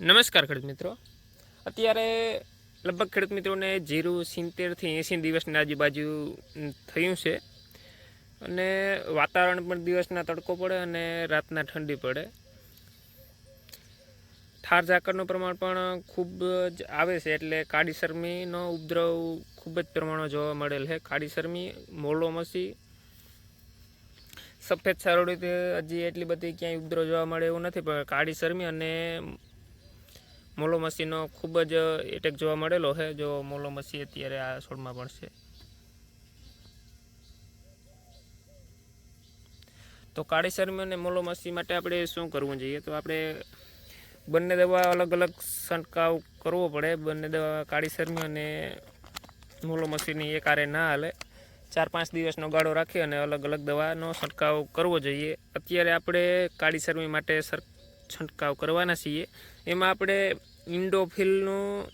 નમસ્કાર ખેડૂત મિત્રો. અત્યારે લગભગ ખેડૂત મિત્રોને જીરું સિત્તેરથી એંસી દિવસની આજુબાજુ થયું છે. અને વાતાવરણ પણ દિવસના તડકો પડે અને રાતના ઠંડી પડે. ઠાર ઝાકરનું પ્રમાણ પણ ખૂબ જ આવે છે એટલે કાળી શરમીનો ઉપદ્રવ ખૂબ જ પ્રમાણમાં જોવા મળેલ છે. કાળી શરમી, મોલો મસી, સફેદ સારોડી હજી એટલી બધી ક્યાંય ઉપદ્રવ જોવા મળે એવું નથી, પણ કાળી શરમી અને મોલો મસીનો ખૂબ જ એટેક જોવા મળેલો છે. જો મોલો મસી અત્યારે આ છોડમાં પણ છે તો કાળી શરમી અને મોલો મસી માટે આપણે શું કરવું જોઈએ? તો આપણે બંને દવા અલગ અલગ છંટકાવ કરવો પડે. બંને દવા કાળી શરમી અને મોલો મસીની એક આરે ના હાલે. ચાર પાંચ દિવસનો ગાળો રાખી અને અલગ અલગ દવાનો છંટકાવ કરવો જોઈએ. અત્યારે આપણે કાળી શરમી માટે છંટકાવ કરવાના છીએ. એમાં આપણે ઇન્ડોફિલનું,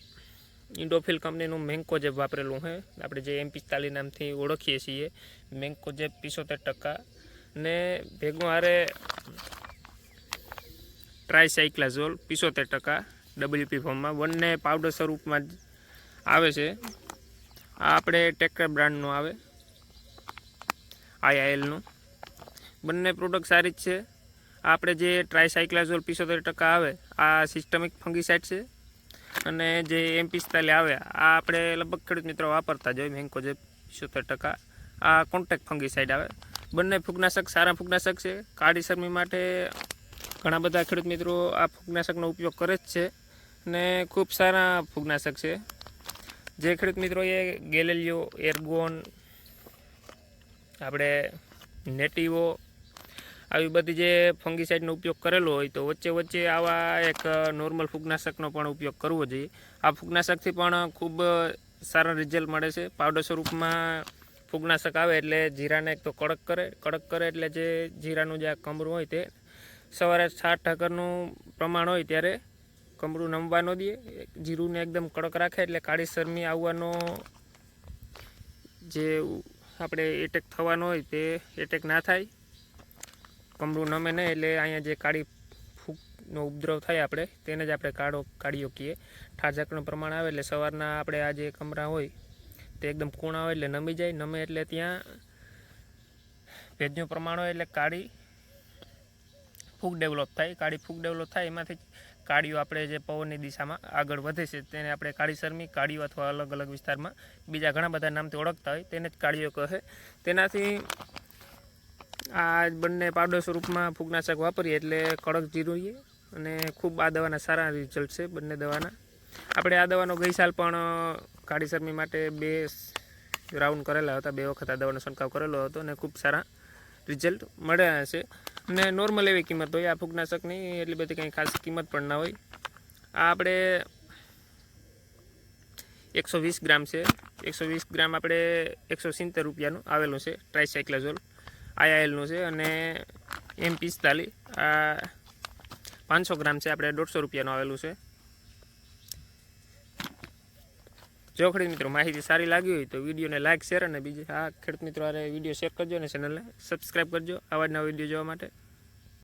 ઇન્ડોફિલ કંપનીનું મેન્કોજેબ વાપરેલું છે આપણે જે એમ પિસ્તાલીસ નામથી ઓળખીએ છીએ મેન્કોજેબ પિસોતેર ટકા ને ભેગું હારે ટ્રાયસાઇક્લાઝોલ પિસોતેર ટકા ડબલ્યુપી ફોર્મમાં. બંને પાવડર સ્વરૂપમાં જ આવે છે. આ આપણે ટેક્ટર બ્રાન્ડનું આવે આઈઆઈએલનું બંને પ્રોડક્ટ સારી જ છે. આપણે જે ટ્રાયસાઇક્લાઝોલ પિસોતેર ટકા આવે આ સિસ્ટમિક ફંગીસાઇડ છે. અને જે એમ પિસ્તાલીસ આવે આ આપણે લગભગ ખેડૂત મિત્રો વાપરતા જ હોય મેન્કો જે સિત્તેર ટકા. આ કોન્ટેક્ટ ફંગીસાઇડ આવે. બંને ફૂગનાશક સારા ફૂગનાશક છે. કાળી શરમી માટે ઘણા બધા ખેડૂત મિત્રો આ ફૂગનાશકનો ઉપયોગ કરે જ છે. અને ખૂબ સારા ફૂગનાશક છે. જે ખેડૂત મિત્રોએ ગેલેલિયો, એર્ગોન, આપણે નેટિવો આવી બધી જે ફંગીસાઇડનો ઉપયોગ કરેલો હોય તો વચ્ચે વચ્ચે આવા એક નોર્મલ ફૂગનાશકનો પણ ઉપયોગ કરવો જોઈએ. આ ફૂગનાશકથી પણ ખૂબ સારા રિઝલ્ટ મળે છે. પાવડર સ્વરૂપમાં ફૂગનાશક આવે એટલે જીરાને એક તો કડક કરે. કડક કરે એટલે જે જીરાનું જે આ કમરું હોય તે સવારે સાત ઠાકરનું પ્રમાણ હોય ત્યારે કમરું નમવા ન દે. જીરુંને એકદમ કડક રાખે એટલે કાળી શરમી આવવાનો જે આપણે એટેક થવાનો હોય તે એટેક ના થાય. કમરું નમે નહીં એટલે અહીંયા જે કાળી ફૂગનો ઉપદ્રવ થાય આપણે, તેને જ આપણે કાળો કાળીઓ કહીએ. ઠારઝાકનું પ્રમાણ આવે એટલે સવારના આપણે આ જે કમરા હોય, તે એકદમ કૂણા હોય એટલે નમી જાય. નમે એટલે ત્યાં ભેજનું પ્રમાણ હોય એટલે કાળી ફૂગ ડેવલપ થાય. કાળી ફૂગ ડેવલપ થાય, એમાંથી કાળીઓ આપણે જે પવનની દિશામાં આગળ વધે છે, તેને આપણે કાળી શરમી કાળીઓ અથવા અલગ અલગ વિસ્તારમાં બીજા ઘણા બધા નામથી ઓળખતા હોય, તેને જ કાળીઓ કહે. તેનાથી આ બંને પાવડર સ્વરૂપમાં ફૂગનાશક વાપરીએ એટલે કડક જીરુંએ અને ખૂબ આ દવાના સારા રિઝલ્ટ છે બંને દવાના. આપણે આ દવાનો ગઈ સાલ પણ કાળી શરમી માટે બે રાઉન્ડ કરેલા હતા. બે વખત આ દવાનો છંટકાવ કરેલો હતો અને ખૂબ સારા રિઝલ્ટ મળ્યા છે. ને નોર્મલ એવી કિંમત હોય. આ ફૂગનાશકની એટલી બધી કંઈ ખાસ કિંમત પણ ના હોય. આ આપણે એકસો વીસ ગ્રામ છે. એકસો વીસ ગ્રામ આપણે એકસો સિત્તેર રૂપિયાનું આવેલું છે. ટ્રાયસાઇક્લાઝોલ આઈઆઈએલનું છે અને એમ પિસ્તાલીસ. આ પાંચસો ગ્રામ છે, આપણે દોઢસો રૂપિયાનું આવેલું છે. જો ખેડૂત મિત્રો માહિતી સારી લાગી હોય તો વિડીયોને લાઇક શેર અને બીજી આ ખેડૂત મિત્રો આરે વીડિયો શેર કરજો અને ચેનલને સબસ્ક્રાઈબ કરજો આવા જ નવા વીડિયો જોવા માટે.